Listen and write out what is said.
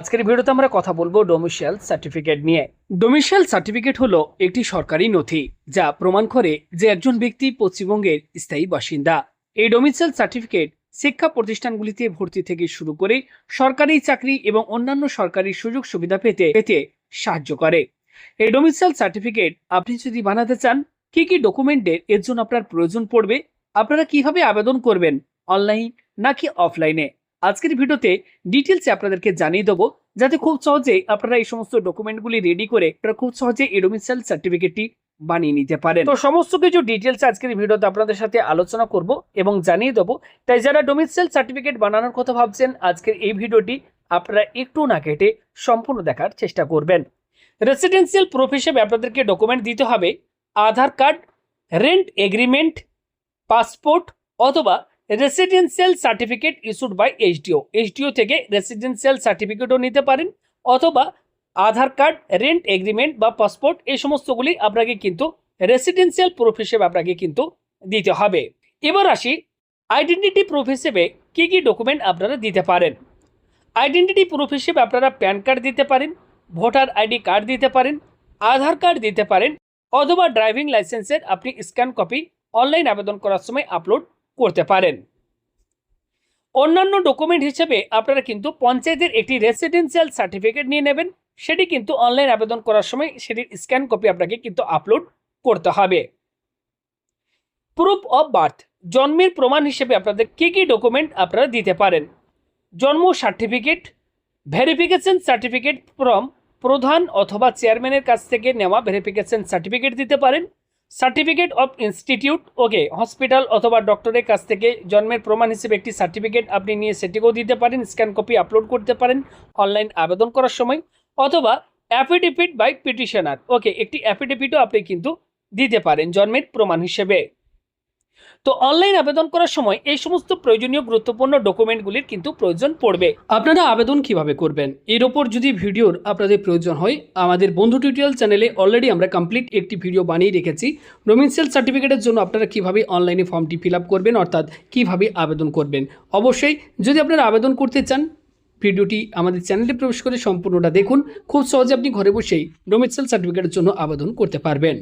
আজকের ভিডিওতে আমরা কথা বলব ডোমিশিয়াল সার্টিফিকেট নিয়ে। ডোমিশিয়াল সার্টিফিকেট হলো একটি সরকারি নথি, যা প্রমাণ করে যে একজন ব্যক্তি পশ্চিমবঙ্গের স্থায়ী বাসিন্দা। এই ডোমিশিয়াল সার্টিফিকেট শিক্ষা প্রতিষ্ঠানগুলিতে ভর্তি থেকে শুরু করে সরকারি চাকরি এবং অন্যান্য সরকারি সুযোগ সুবিধা পেতে পেতে সাহায্য করে। এই ডোমিসাইল সার্টিফিকেট আপনি যদি বানাতে চান, কি কি ডকুমেন্টের এর জন্য আপনার প্রয়োজন পড়বে, আপনারা কীভাবে আবেদন করবেন অনলাইন নাকি অফলাইনে আজকের ভিডিওতে ডিটেলসে আপনাদেরকে জানিয়ে দেবো, যাতে খুব সহজে আপনারা এই সমস্ত ডকুমেন্টগুলি রেডি করে আপনারা খুব সহজে এই ডোমিসাইল সার্টিফিকেটটি বানিয়ে নিতে পারেন। তো সমস্ত কিছু ডিটেলস আজকের ভিডিওতে আপনাদের সাথে আলোচনা করব এবং জানিয়ে দেবো, তাই যারা ডোমিসাইল সার্টিফিকেট বানানোর কথা ভাবছেন, আজকের এই ভিডিওটি আপনারা একটু না কেটে সম্পূর্ণ দেখার চেষ্টা করবেন। রেসিডেন্সিয়াল প্রুফ হিসেবে আপনাদেরকে ডকুমেন্ট দিতে হবে, Aadhaar card rent agreement passport অথবা residential certificate issued by HDO HDO থেকে রেসিডেন্সিয়াল সার্টিফিকেটও নিতে পারেন, অথবা আধার কার্ড রেন্ট এগ্রিমেন্ট বা পাসপোর্ট এই সমস্তগুলি আপনাকে কিন্তু রেসিডেন্সিয়াল প্রুফ হিসেবে আপনাকে কিন্তু দিতে হবে। এবার আসি আইডেন্টিটি প্রুফ হিসেবে কী কী ডকুমেন্ট আপনারা দিতে পারেন। আইডেন্টিটি প্রুফ হিসেবে আপনারা প্যান কার্ড দিতে পারেন, ভোটার আইডি কার্ড দিতে পারেন, আধার কার্ড দিতে পারেন, অথবা ড্রাইভিং লাইসেন্সের আপনি স্ক্যান কপি অনলাইন আবেদন করার সময় আপলোড করতে পারেন। অন্যান্য ডকুমেন্ট হিসেবে আপনারা কিন্তু পঞ্চায়েতের একটি রেসিডেন্সিয়াল সার্টিফিকেট নিয়ে নেবেন। সেটি কিন্তু অনলাইন আবেদন করার সময় সেটির স্ক্যান কপি আপনাকে কিন্তু আপলোড করতে হবে। প্রুফ অফ বার্থ জন্মের প্রমাণ হিসেবে আপনাদের কী কী ডকুমেন্ট আপনারা দিতে পারেন? জন্ম সার্টিফিকেট ভেরিফিকেশন সার্টিফিকেট ফ্রম প্রধান অথবা চেয়ারম্যানের কাছ থেকে নেওয়া ভেরিফিকেশন সার্টিফিকেট দিতে পারেন। Certificate of institute, okay, hospital অথবা ডক্টরের কাছ থেকে জন্মের প্রমাণ হিসেবে একটি সার্টিফিকেট আপনি নিয়ে সেটিকেও দিতে পারেন, স্ক্যান কপি আপলোড করতে পারেন, অনলাইন আবেদন করার সময়, অথবা অ্যাফিডেভিট বাই পিটিশনার ওকে, একটি অ্যাফিডেভিটও আপনি কিন্তু দিতে পারেন জন্মের প্রমাণ হিসেবে। তো অনলাইন আবেদন করার সময় এই সমস্ত প্রয়োজনীয় গুরুত্বপূর্ণ ডকুমেন্টগুলির কিন্তু প্রয়োজন পড়বে। আপনারা আবেদন কীভাবে করবেন? এর ওপর যদি ভিডিওর আপনাদের প্রয়োজন হয়, আমাদের বন্ধু টিউটোরিয়াল চ্যানেলে অলরেডি আমরা কমপ্লিট একটি ভিডিও বানিয়ে রেখেছি। রোমিনসেল সার্টিফিকেটের জন্য আপনারা কীভাবে অনলাইনে ফর্মটি ফিল করবেন, অর্থাৎ কীভাবে আবেদন করবেন? অবশ্যই যদি আপনারা আবেদন করতে চান, ভিডিওটি আমাদের চ্যানেলে প্রবেশ করে সম্পূর্ণটা দেখুন। খুব সহজে আপনি ঘরে বসেই ডোমিসাইল সার্টিফিকেটের জন্য আবেদন করতে পারবেন।